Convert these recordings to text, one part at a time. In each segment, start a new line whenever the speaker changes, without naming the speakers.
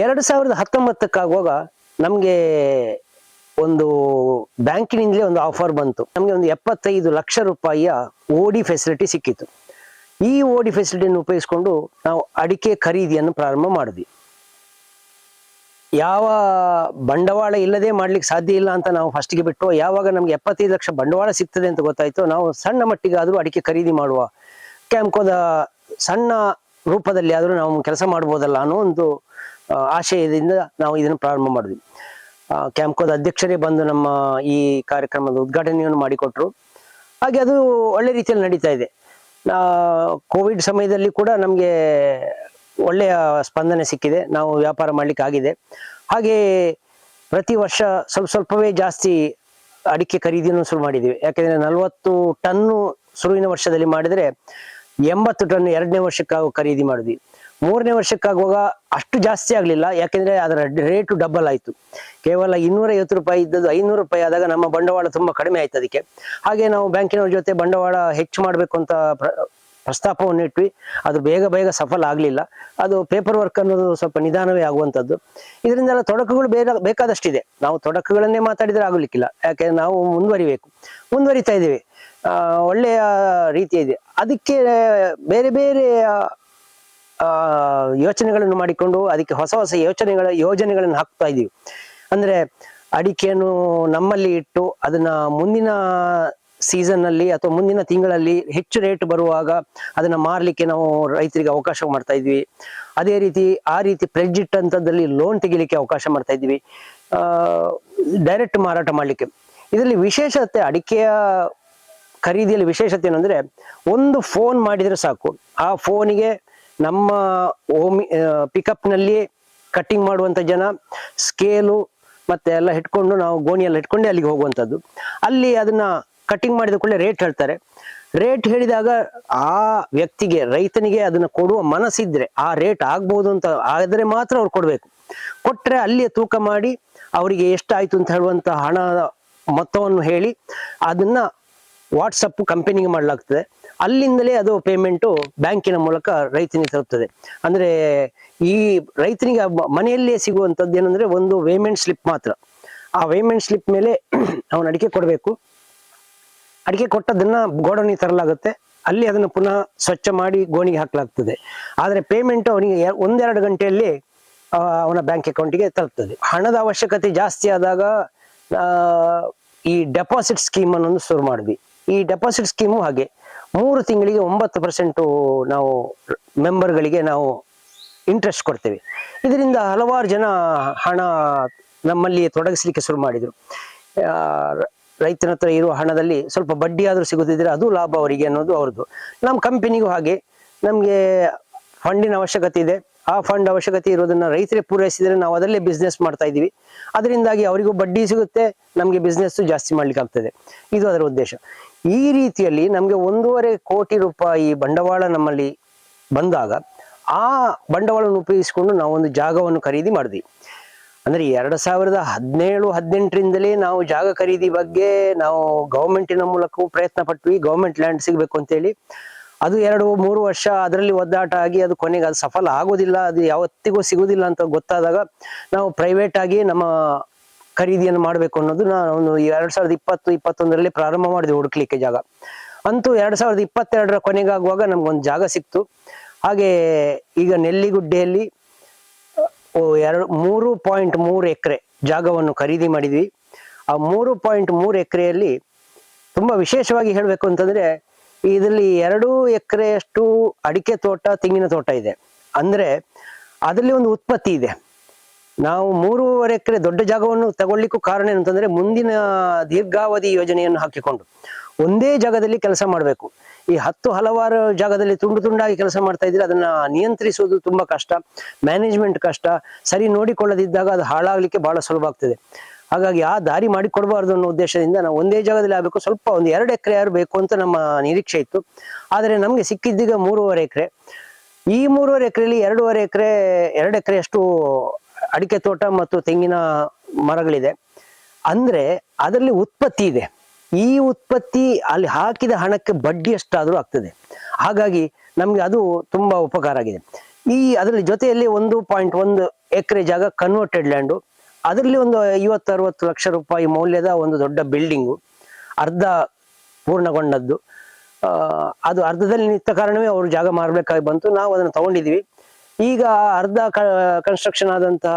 ಎರಡು ಸಾವಿರದ ಹತ್ತೊಂಬತ್ತಕ್ಕಾಗುವಾಗ ನಮಗೆ ಒಂದು ಬ್ಯಾಂಕಿನಿಂದಲೇ ಒಂದು ಆಫರ್ ಬಂತು. ನಮಗೆ ಒಂದು ಎಪ್ಪತ್ತೈದು ಲಕ್ಷ ರೂಪಾಯಿಯ ಓಡಿ ಫೆಸಿಲಿಟಿ ಸಿಕ್ಕಿತು. ಈ ಓಡಿ ಫೆಸಿಲಿಟಿಯನ್ನು ಉಪಯೋಗಿಸಿಕೊಂಡು ನಾವು ಅಡಿಕೆ ಖರೀದಿಯನ್ನು ಪ್ರಾರಂಭ ಮಾಡಿದ್ವಿ. ಯಾವ ಬಂಡವಾಳ ಇಲ್ಲದೆ ಮಾಡ್ಲಿಕ್ಕೆ ಸಾಧ್ಯ ಇಲ್ಲ ಅಂತ ನಾವು ಫಸ್ಟಿಗೆ ಬಿಟ್ಟು, ಯಾವಾಗ ನಮಗೆ ಎಪ್ಪತ್ತೈದು ಲಕ್ಷ ಬಂಡವಾಳ ಸಿಗ್ತದೆ ಅಂತ ಗೊತ್ತಾಯ್ತು, ನಾವು ಸಣ್ಣ ಮಟ್ಟಿಗಾದರೂ ಅಡಿಕೆ ಖರೀದಿ ಮಾಡುವ. ಕ್ಯಾಂಕೋದ ಸಣ್ಣ ರೂಪದಲ್ಲಿ ಆದರೂ ನಾವು ಕೆಲಸ ಮಾಡ್ಬೋದಲ್ಲ ಅನ್ನೋ ಒಂದು ಆಶಯದಿಂದ ನಾವು ಇದನ್ನು ಪ್ರಾರಂಭ ಮಾಡಿದ್ವಿ. ಕ್ಯಾಂಪ್ಕೋದ ಅಧ್ಯಕ್ಷರೇ ಬಂದು ನಮ್ಮ ಈ ಕಾರ್ಯಕ್ರಮದ ಉದ್ಘಾಟನೆಯನ್ನು ಮಾಡಿಕೊಟ್ರು. ಹಾಗೆ ಅದು ಒಳ್ಳೆ ರೀತಿಯಲ್ಲಿ ನಡೀತಾ ಇದೆ. ಕೋವಿಡ್ ಸಮಯದಲ್ಲಿ ಕೂಡ ನಮಗೆ ಒಳ್ಳೆಯ ಸ್ಪಂದನೆ ಸಿಕ್ಕಿದೆ. ನಾವು ವ್ಯಾಪಾರ ಮಾಡಲಿಕ್ಕೆ ಆಗಿದೆ. ಹಾಗೆ ಪ್ರತಿ ವರ್ಷ ಸ್ವಲ್ಪ ಸ್ವಲ್ಪವೇ ಜಾಸ್ತಿ ಅಡಿಕೆ ಖರೀದಿಯನ್ನು ಶುರು ಮಾಡಿದ್ದೀವಿ. ಯಾಕೆಂದರೆ ನಲವತ್ತು ಟನ್ನು ಶುರುವಿನ ವರ್ಷದಲ್ಲಿ ಮಾಡಿದ್ರೆ ಎಂಬತ್ತು ಟನ್ ಎರಡನೇ ವರ್ಷಕ್ಕಾಗ ಖರೀದಿ ಮಾಡಿದ್ವಿ. ಮೂರನೇ ವರ್ಷಕ್ಕಾಗುವಾಗ ಅಷ್ಟು ಜಾಸ್ತಿ ಆಗಲಿಲ್ಲ. ಯಾಕೆಂದ್ರೆ ಅದರ ರೇಟು ಡಬಲ್ ಆಯಿತು. ಕೇವಲ ಇನ್ನೂರ ಐವತ್ತು ರೂಪಾಯಿ ಇದ್ದದ್ದು ಐನೂರು ರೂಪಾಯಿ ಆದಾಗ ನಮ್ಮ ಬಂಡವಾಳ ತುಂಬ ಕಡಿಮೆ ಆಯ್ತು ಅದಕ್ಕೆ. ಹಾಗೆ ನಾವು ಬ್ಯಾಂಕಿನವ್ರ ಜೊತೆ ಬಂಡವಾಳ ಹೆಚ್ಚು ಮಾಡಬೇಕು ಅಂತ ಪ್ರ- ಪ್ರಸ್ತಾಪವನ್ನು ಇಟ್ವಿ. ಅದು ಬೇಗ ಬೇಗ ಸಫಲ ಆಗಲಿಲ್ಲ. ಅದು ಪೇಪರ್ ವರ್ಕ್ ಅನ್ನೋದು ಸ್ವಲ್ಪ ನಿಧಾನವೇ ಆಗುವಂಥದ್ದು. ಇದರಿಂದೆಲ್ಲ ತೊಡಕುಗಳು ಬೇಗ ಬೇಕಾದಷ್ಟಿದೆ. ನಾವು ತೊಡಕುಗಳನ್ನೇ ಮಾತಾಡಿದರೆ ಆಗಲಿಕ್ಕಿಲ್ಲ. ಯಾಕೆ ನಾವು ಮುಂದುವರಿಬೇಕು. ಮುಂದುವರಿತಾ ಇದ್ದೀವಿ. ಒಳ್ಳೆಯ ರೀತಿ ಇದೆ. ಅದಕ್ಕೆ ಬೇರೆ ಬೇರೆ ಯೋಚನೆಗಳನ್ನು ಮಾಡಿಕೊಂಡು ಅದಕ್ಕೆ ಹೊಸ ಹೊಸ ಯೋಚನೆಗಳ, ಯೋಜನೆಗಳನ್ನು ಹಾಕ್ತಾ ಇದ್ದೀವಿ ಅಂದ್ರೆ ಅಡಿಕೆಯನ್ನು ನಮ್ಮಲ್ಲಿ ಇಟ್ಟು ಅದನ್ನ ಮುಂದಿನ ಸೀಸನ್ ಅಲ್ಲಿ ಅಥವಾ ಮುಂದಿನ ತಿಂಗಳಲ್ಲಿ ಹೆಚ್ಚು ರೇಟ್ ಬರುವಾಗ ಅದನ್ನ ಮಾರಲಿಕ್ಕೆ ನಾವು ರೈತರಿಗೆ ಅವಕಾಶ ಮಾಡ್ತಾ ಇದ್ವಿ. ಅದೇ ರೀತಿ ಆ ರೀತಿ ಪ್ರೆಜಿಟ್ ಅಂತದಲ್ಲಿ ಲೋನ್ ತೆಗಿಲಿಕ್ಕೆ ಅವಕಾಶ ಮಾಡ್ತಾ ಇದ್ವಿ. ಡೈರೆಕ್ಟ್ ಮಾರಾಟ ಮಾಡಲಿಕ್ಕೆ. ಇದರಲ್ಲಿ ವಿಶೇಷತೆ ಅಡಿಕೆಯ ಖರೀದಿಯಲ್ಲಿ ವಿಶೇಷತೆ ಏನಂದ್ರೆ ಒಂದು ಫೋನ್ ಮಾಡಿದ್ರೆ ಸಾಕು. ಆ ಫೋನಿಗೆ ನಮ್ಮ ಓಮಿ ಪಿಕಪ್ನಲ್ಲಿ ಕಟ್ಟಿಂಗ್ ಮಾಡುವಂತ ಜನ ಸ್ಕೇಲು ಮತ್ತೆ ಎಲ್ಲ ಹಿಡ್ಕೊಂಡು ನಾವು ಗೋಣಿಯೆಲ್ಲ ಇಟ್ಕೊಂಡೆ ಅಲ್ಲಿಗೆ ಹೋಗುವಂಥದ್ದು ಅಲ್ಲಿ ಅದನ್ನ ಕಟ್ಟಿಂಗ್ ಮಾಡಿದ ಕೂಡಲೇ ರೇಟ್ ಹೇಳ್ತಾರೆ. ರೇಟ್ ಹೇಳಿದಾಗ ಆ ವ್ಯಕ್ತಿಗೆ, ರೈತನಿಗೆ ಅದನ್ನ ಕೊಡುವ ಮನಸ್ಸಿದ್ರೆ ಆ ರೇಟ್ ಆಗ್ಬೋದು ಅಂತ ಆದರೆ ಮಾತ್ರ ಅವ್ರು ಕೊಡ್ಬೇಕು. ಕೊಟ್ರೆ ಅಲ್ಲಿಯ ತೂಕ ಮಾಡಿ ಅವರಿಗೆ ಎಷ್ಟಾಯ್ತು ಅಂತ ಹೇಳುವಂತ ಹಣ ಮೊತ್ತವನ್ನು ಹೇಳಿ ಅದನ್ನ ವಾಟ್ಸಪ್ ಕಂಪನಿಗೆ ಮಾಡಲಾಗ್ತದೆ. ಅಲ್ಲಿಂದಲೇ ಅದು ಪೇಮೆಂಟು ಬ್ಯಾಂಕಿನ ಮೂಲಕ ರೈತನಿಗೆ ತಲುಪ್ತದೆ ಅಂದರೆ ಈ ರೈತನಿಗೆ ಮನೆಯಲ್ಲೇ ಸಿಗುವಂಥದ್ದು ಏನಂದರೆ ಒಂದು ವೇಮೆಂಟ್ ಸ್ಲಿಪ್ ಮಾತ್ರ. ಆ ವೇಮೆಂಟ್ ಸ್ಲಿಪ್ ಮೇಲೆ ಅವನು ಅಡಿಕೆ ಕೊಡಬೇಕು. ಅಡಿಕೆ ಕೊಟ್ಟದನ್ನ ಗೋಡೌನಿಗೆ ತರಲಾಗುತ್ತೆ. ಅಲ್ಲಿ ಅದನ್ನು ಪುನಃ ಸ್ವಚ್ಛ ಮಾಡಿ ಗೋಣಿಗೆ ಹಾಕಲಾಗ್ತದೆ. ಆದರೆ ಪೇಮೆಂಟ್ ಅವನಿಗೆ ಒಂದೆರಡು ಗಂಟೆಯಲ್ಲಿ ಅವನ ಬ್ಯಾಂಕ್ ಅಕೌಂಟಿಗೆ ತಲುಪ್ತದೆ. ಹಣದ ಅವಶ್ಯಕತೆ ಜಾಸ್ತಿ ಆದಾಗ ಈ ಡೆಪಾಸಿಟ್ ಸ್ಕೀಮನ್ನು ಶುರು ಮಾಡಿದ್ವಿ. ಈ ಡೆಪಾಸಿಟ್ ಸ್ಕೀಮು ಹಾಗೆ ಮೂರು ತಿಂಗಳಿಗೆ ಒಂಬತ್ತು ಪರ್ಸೆಂಟು ನಾವು ಮೆಂಬರ್ಗಳಿಗೆ ನಾವು ಇಂಟ್ರೆಸ್ಟ್ ಕೊಡ್ತೇವೆ. ಇದರಿಂದ ಹಲವಾರು ಜನ ಹಣ ನಮ್ಮಲ್ಲಿ ತೊಡಗಿಸ್ಲಿಕ್ಕೆ ಶುರು ಮಾಡಿದರು. ರೈತನ ಹತ್ರ ಇರುವ ಹಣದಲ್ಲಿ ಸ್ವಲ್ಪ ಬಡ್ಡಿ ಆದರೂ ಸಿಗುತ್ತಿದ್ರೆ ಅದು ಲಾಭ ಅವರಿಗೆ ಅನ್ನೋದು ಅವ್ರದ್ದು. ನಮ್ಮ ಕಂಪನಿಗೂ ಹಾಗೆ. ನಮಗೆ ಫಂಡಿನ ಅವಶ್ಯಕತೆ ಇದೆ. ಆ ಫಂಡ್ ಅವಶ್ಯಕತೆ ಇರೋದನ್ನ ರೈತರೇ ಪೂರೈಸಿದ್ರೆ ನಾವು ಅದರಲ್ಲೇ ಬಿಸ್ನೆಸ್ ಮಾಡ್ತಾ ಇದೀವಿ ಅದರಿಂದಾಗಿ ಅವರಿಗೂ ಬಡ್ಡಿ ಸಿಗುತ್ತೆ, ನಮಗೆ ಬಿಸ್ನೆಸ್ ಜಾಸ್ತಿ ಮಾಡ್ಲಿಕ್ಕೆ ಆಗ್ತದೆ ಇದು ಅದರ ಉದ್ದೇಶ. ಈ ರೀತಿಯಲ್ಲಿ ನಮಗೆ ಒಂದೂವರೆ ಕೋಟಿ ರೂಪಾಯಿ ಬಂಡವಾಳ ನಮ್ಮಲ್ಲಿ ಬಂದಾಗ ಆ ಬಂಡವಾಳವನ್ನು ಉಪಯೋಗಿಸಿಕೊಂಡು ನಾವು ಒಂದು ಜಾಗವನ್ನು ಖರೀದಿ ಮಾಡಿದ್ವಿ. ಅಂದ್ರೆ ಎರಡು ಸಾವಿರದ ಹದಿನೇಳು, ಹದಿನೆಂಟರಿಂದಲೇ ನಾವು ಜಾಗ ಖರೀದಿ ಬಗ್ಗೆ ನಾವು ಗೌರ್ಮೆಂಟಿನ ಮೂಲಕವೂ ಪ್ರಯತ್ನ ಪಟ್ವಿ ಗೌರ್ಮೆಂಟ್ ಲ್ಯಾಂಡ್ ಸಿಗಬೇಕು ಅಂತೇಳಿ. ಅದು ಎರಡು, ಮೂರು ವರ್ಷ ಅದರಲ್ಲಿ ಒದ್ದಾಟ ಆಗಿ ಅದು ಕೊನೆಗೆ ಅದು ಸಫಲ ಆಗೋದಿಲ್ಲ, ಅದು ಯಾವತ್ತಿಗೂ ಸಿಗೋದಿಲ್ಲ ಅಂತ ಗೊತ್ತಾದಾಗ ನಾವು ಪ್ರೈವೇಟ್ ಆಗಿ ನಮ್ಮ ಖರೀದಿಯನ್ನು ಮಾಡಬೇಕು ಅನ್ನೋದು ನಾನು ಎರಡ್ ಸಾವಿರದ ಇಪ್ಪತ್ತು, ಇಪ್ಪತ್ತೊಂದರಲ್ಲಿ ಪ್ರಾರಂಭ ಮಾಡಿದೆ ಹುಡುಕ್ಲಿಕ್ಕೆ ಜಾಗ. ಅಂತೂ ಎರಡ್ ಸಾವಿರದ ಇಪ್ಪತ್ತೆರಡರ ಕೊನೆಗಾಗುವಾಗ ನಮ್ಗೊಂದು ಜಾಗ ಸಿಕ್ತು. ಹಾಗೆ ಈಗ ನೆಲ್ಲಿಗುಡ್ಡೆಯಲ್ಲಿ ಎರಡು, ಮೂರು ಪಾಯಿಂಟ್ ಮೂರು ಎಕರೆ ಜಾಗವನ್ನು ಖರೀದಿ ಮಾಡಿದ್ವಿ. ಆ ಮೂರು ಪಾಯಿಂಟ್ ಮೂರು ಎಕರೆಯಲ್ಲಿ ತುಂಬಾ ವಿಶೇಷವಾಗಿ ಹೇಳಬೇಕು ಅಂತಂದ್ರೆ, ಇದರಲ್ಲಿ ಎರಡು ಎಕರೆಯಷ್ಟು ಅಡಿಕೆ ತೋಟ, ತೆಂಗಿನ ತೋಟ ಇದೆ. ಅಂದ್ರೆ, ಅದರಲ್ಲಿ ಒಂದು ಉತ್ಪತ್ತಿ ಇದೆ. ನಾವು ಮೂರುವರೆ ಎಕರೆ ದೊಡ್ಡ ಜಾಗವನ್ನು ತಗೊಳ್ಳಿಕ್ಕೂ ಕಾರಣ ಏನಂತಂದ್ರೆ ಮುಂದಿನ ದೀರ್ಘಾವಧಿ ಯೋಜನೆಯನ್ನು ಹಾಕಿಕೊಂಡು ಒಂದೇ ಜಾಗದಲ್ಲಿ ಕೆಲಸ ಮಾಡಬೇಕು. ಈ ಹತ್ತು ಹಲವಾರು ಜಾಗದಲ್ಲಿ ತುಂಡು ತುಂಡಾಗಿ ಕೆಲಸ ಮಾಡ್ತಾ ಇದ್ರೆ ಅದನ್ನ ನಿಯಂತ್ರಿಸುವುದು ತುಂಬಾ ಕಷ್ಟ, ಮ್ಯಾನೇಜ್ಮೆಂಟ್ ಕಷ್ಟ, ಸರಿ ನೋಡಿಕೊಳ್ಳದಿದ್ದಾಗ ಅದು ಹಾಳಾಗ್ಲಿಕ್ಕೆ ಬಹಳ ಸುಲಭ ಆಗ್ತದೆ. ಹಾಗಾಗಿ ಆ ದಾರಿ ಮಾಡಿಕೊಡಬಾರ್ದು ಅನ್ನೋ ಉದ್ದೇಶದಿಂದ ನಾವು ಒಂದೇ ಜಾಗದಲ್ಲಿ ಆಗಬೇಕು, ಸ್ವಲ್ಪ ಒಂದು ಎರಡು ಎಕರೆ ಯಾರು ಬೇಕು ಅಂತ ನಮ್ಮ ನಿರೀಕ್ಷೆ ಇತ್ತು. ಆದರೆ ನಮಗೆ ಸಿಕ್ಕಿದ್ದೀಗ ಮೂರುವರೆ ಎಕರೆ. ಈ ಮೂರುವರೆ ಎಕರೆಯಲ್ಲಿ ಎರಡೂವರೆ ಎಕರೆ, ಎರಡು ಎಕರೆಯಷ್ಟು ಅಡಿಕೆ ತೋಟ ಮತ್ತು ತೆಂಗಿನ ಮರಗಳಿದೆ. ಅಂದ್ರೆ ಅದರಲ್ಲಿ ಉತ್ಪತ್ತಿ ಇದೆ. ಈ ಉತ್ಪತ್ತಿ ಅಲ್ಲಿ ಹಾಕಿದ ಹಣಕ್ಕೆ ಬಡ್ಡಿ ಎಷ್ಟಾದ್ರೂ ಆಗ್ತದೆ. ಹಾಗಾಗಿ ನಮ್ಗೆ ಅದು ತುಂಬಾ ಉಪಕಾರ ಆಗಿದೆ. ಈ ಅದರಲ್ಲಿ ಜೊತೆಯಲ್ಲಿ ಒಂದು ಪಾಯಿಂಟ್ ಒಂದು ಎಕರೆ ಜಾಗ ಕನ್ವರ್ಟೆಡ್ ಲ್ಯಾಂಡು ಅದರಲ್ಲಿ ಒಂದು ಐವತ್ತು ಅರವತ್ತು ಲಕ್ಷ ರೂಪಾಯಿ ಮೌಲ್ಯದ ಒಂದು ದೊಡ್ಡ ಬಿಲ್ಡಿಂಗು ಅರ್ಧ ಪೂರ್ಣಗೊಂಡದ್ದು. ಅದು ಅರ್ಧದಲ್ಲಿ ನಿಂತ ಕಾರಣವೇ ಅವರು ಜಾಗ ಮಾರಬೇಕಾಗಿ ಬಂತು. ನಾವು ಅದನ್ನು ತಗೊಂಡಿದ್ವಿ ಈಗ ಅರ್ಧ ಕನ್ಸ್ಟ್ರಕ್ಷನ್ ಆದಂತಹ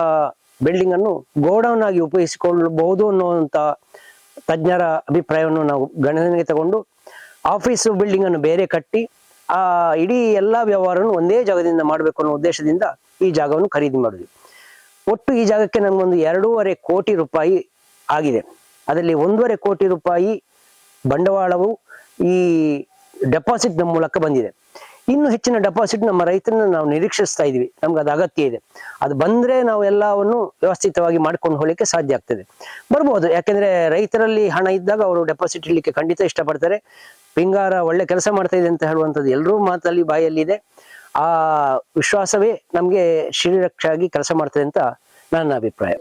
ಬಿಲ್ಡಿಂಗ್ ಅನ್ನು ಗೋಡೌನ್ ಆಗಿ ಉಪಯೋಗಿಸಿಕೊಳ್ಳಬಹುದು ಅನ್ನುವಂತ ತಜ್ಞರ ಅಭಿಪ್ರಾಯವನ್ನು ನಾವು ಗಣನೆಗೆ ತಗೊಂಡು ಆಫೀಸ್ ಬಿಲ್ಡಿಂಗ್ ಅನ್ನು ಬೇರೆ ಕಟ್ಟಿ, ಆ ಇಡೀ ಎಲ್ಲಾ ವ್ಯವಹಾರವನ್ನು ಒಂದೇ ಜಾಗದಿಂದ ಮಾಡಬೇಕು ಅನ್ನೋ ಉದ್ದೇಶದಿಂದ ಈ ಜಾಗವನ್ನು ಖರೀದಿ ಮಾಡಿದ್ವಿ. ಒಟ್ಟು ಈ ಜಾಗಕ್ಕೆ ನಮಗೊಂದು ಎರಡೂವರೆ ಕೋಟಿ ರೂಪಾಯಿ ಆಗಿದೆ. ಅದರಲ್ಲಿ ಒಂದೂವರೆ ಕೋಟಿ ರೂಪಾಯಿ ಬಂಡವಾಳವು ಈ ಡೆಪಾಸಿಟ್ ಮೂಲಕ ಬಂದಿದೆ. ಇನ್ನು ಹೆಚ್ಚಿನ ಡೆಪಾಸಿಟ್ ನಮ್ಮ ರೈತರನ್ನ ನಾವು ನಿರೀಕ್ಷಿಸ್ತಾ ಇದೀವಿ ನಮ್ಗೆ ಅದು ಅಗತ್ಯ ಇದೆ. ಅದು ಬಂದ್ರೆ ನಾವು ಎಲ್ಲವನ್ನು ವ್ಯವಸ್ಥಿತವಾಗಿ ಮಾಡ್ಕೊಂಡು ಹೋಗ್ಲಿಕ್ಕೆ ಸಾಧ್ಯ ಆಗ್ತದೆ. ಬರ್ಬೋದು. ಯಾಕೆಂದ್ರೆ ರೈತರಲ್ಲಿ ಹಣ ಇದ್ದಾಗ ಅವರು ಡೆಪಾಸಿಟ್ ಇಡ್ಲಿಕ್ಕೆ ಖಂಡಿತ ಇಷ್ಟಪಡ್ತಾರೆ. ಪಿಂಗಾರ ಒಳ್ಳೆ ಕೆಲಸ ಮಾಡ್ತಾ ಇದೆ ಅಂತ ಹೇಳುವಂಥದ್ದು ಎಲ್ಲರೂ ಮಾತಲ್ಲಿ ಬಾಯಲ್ಲಿ ಇದೆ. ಆ ವಿಶ್ವಾಸವೇ ನಮಗೆ ಶ್ರೀರಕ್ಷೆ ಆಗಿ ಕೆಲಸ ಮಾಡ್ತದೆ ಅಂತ ನನ್ನ ಅಭಿಪ್ರಾಯ.